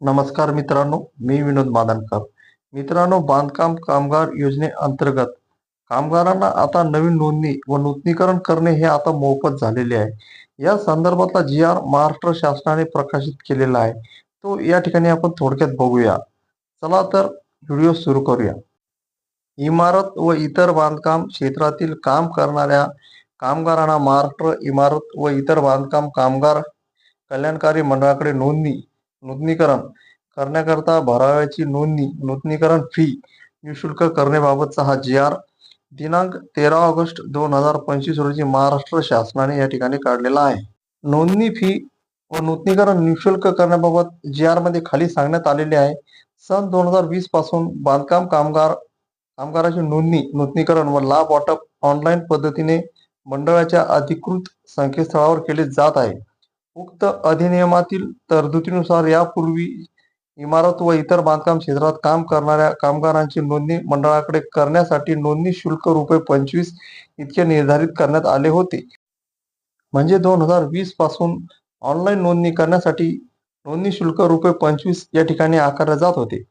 नमस्कार मित्रांनो मी विनोद मादनकर. मित्रांनो बांधकाम कामगार योजनेअंतर्गत कामगारांना आता नवीन नोंदणी व नूतनीकरण करणे हे आता मोफत झालेले आहे. या संदर्भातला जी आर महाराष्ट्र शासनाने प्रकाशित केलेला आहे तो या ठिकाणी आपण थोडक्यात बघूया. चला तर व्हिडिओ सुरू करूया. इमारत व इतर बांधकाम क्षेत्रातील काम करणाऱ्या कामगारांना महाराष्ट्र इमारत व इतर बांधकाम कामगार कल्याणकारी मंडळाकडे नोंदणी नूतनीकरण करण्याकरता भराव्याची नोंदणी नूतनीकरण फी निशुल्क करण्याबाबतचा हा जी आर दिनांक तेरा ऑगस्ट दोन हजार पंचवीस रोजी महाराष्ट्र शासनाने या ठिकाणी काढलेला आहे. नोंदणी फी व नूतनीकरण निशुल्क करण्याबाबत जी आरमध्ये खाली सांगण्यात आलेले आहे. सन दोन हजार वीसपासून बांधकाम कामगार कामगाराची नोंदणी नूतनीकरण व लाभ वाटप ऑनलाईन पद्धतीने मंडळाच्या अधिकृत संकेतस्थळावर केले जात आहे. उक्त अधिनियमातील तरतुदीनुसार यापूर्वी इमारत व इतर बांधकाम क्षेत्रात काम करणाऱ्या कामगारांची नोंदणी मंडळाकडे करण्यासाठी नोंदणी शुल्क रुपये पंचवीस इतके निर्धारित करण्यात आले होते. म्हणजे दोन हजार वीसपासून ऑनलाईन नोंदणी करण्यासाठी नोंदणी शुल्क रुपये पंचवीस या ठिकाणी आकारले जात होते.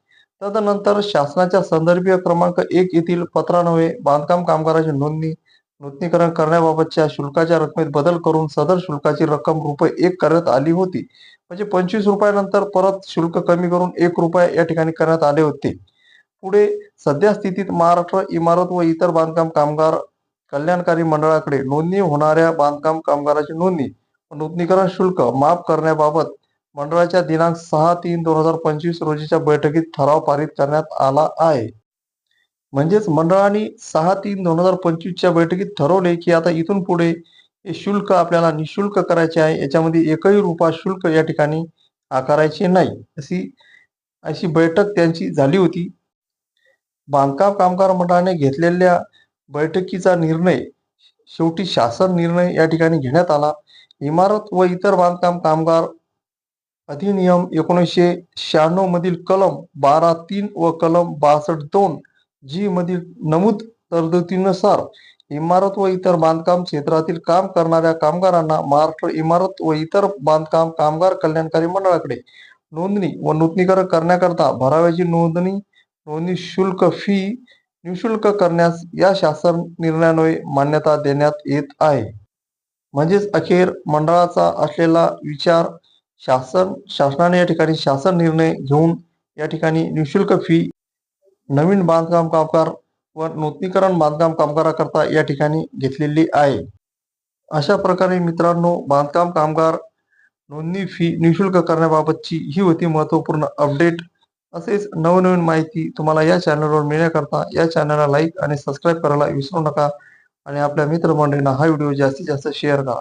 तदनंतर शासनाच्या संदर्भीय क्रमांक एक येथील पत्रान्वये बांधकाम कामगाराची नोंदणी नूतनीकरण करण्याबाबतच्या शुल्काच्या रकमेत बदल करून सदर शुल्काची रक्कम रुपये एक करण्यात आली होती. म्हणजे पंचवीस रुपयानंतर परत शुल्क कमी करून एक रुपया या ठिकाणी करण्यात आले होते. पुढे सध्या स्थितीत महाराष्ट्र इमारत व इतर बांधकाम कामगार कल्याणकारी मंडळाकडे नोंदणी होणाऱ्या बांधकाम कामगाराची नोंदणी व नूतनीकरण शुल्क माफ करण्याबाबत मंडळाच्या दिनांक सहा तीन दोन हजार पंचवीस रोजीच्या बैठकीत ठराव पारित करण्यात आला आहे. म्हणजेच मंडळाने सहा तीन दोन हजार पंचवीसच्या बैठकीत ठरवले की आता इथून पुढे हे शुल्क आपल्याला निशुल्क करायचे आहे. याच्यामध्ये एकही रुपया शुल्क या ठिकाणी आकारायचे नाही. अशी अशी बैठक त्यांची झाली होती. बांधकाम कामगार मंडळाने घेतलेल्या बैठकीचा निर्णय शेवटी शासन निर्णय या ठिकाणी घेण्यात आला. इमारत व इतर बांधकाम कामगार अधिनियम एकोणीसशे शहाण्णव मधील कलम बारा तीन व कलम बासष्ट दोन जी मधील नमूद तरतुदीनुसार इमारत व इतर बांधकाम क्षेत्रातील काम करणाऱ्या कामगारांना महाराष्ट्र इमारत व इतर बांधकाम कामगार कल्याणकारी मंडळाकडे नोंदणी व नूतनीकरण करण्याकरता भराव्याची नोंदणी नोंदणी शुल्क फी निशुल्क करण्यास या शासन निर्णयामुळे मान्यता देण्यात येत आहे. म्हणजेच अखेर मंडळाचा असलेला विचार शासन शासनाने या ठिकाणी शासन निर्णय घेऊन या ठिकाणी निशुल्क फी नवीन बांधकाम कामगार व नूतनीकरण बांधकाम कामगाराकरता या ठिकाणी घेतलेली आहे. अशा प्रकारे मित्रांनो बांधकाम कामगार नोंदणी फी निशुल्क करण्याबाबतची ही होती महत्त्वपूर्ण अपडेट. असेच नवनवीन माहिती तुम्हाला या चॅनलवर मिळण्याकरता या चॅनलला लाईक आणि सबस्क्राईब करायला विसरू नका. आणि आपल्या मित्रमंडळींना हा व्हिडिओ जास्तीत जास्त शेअर करा.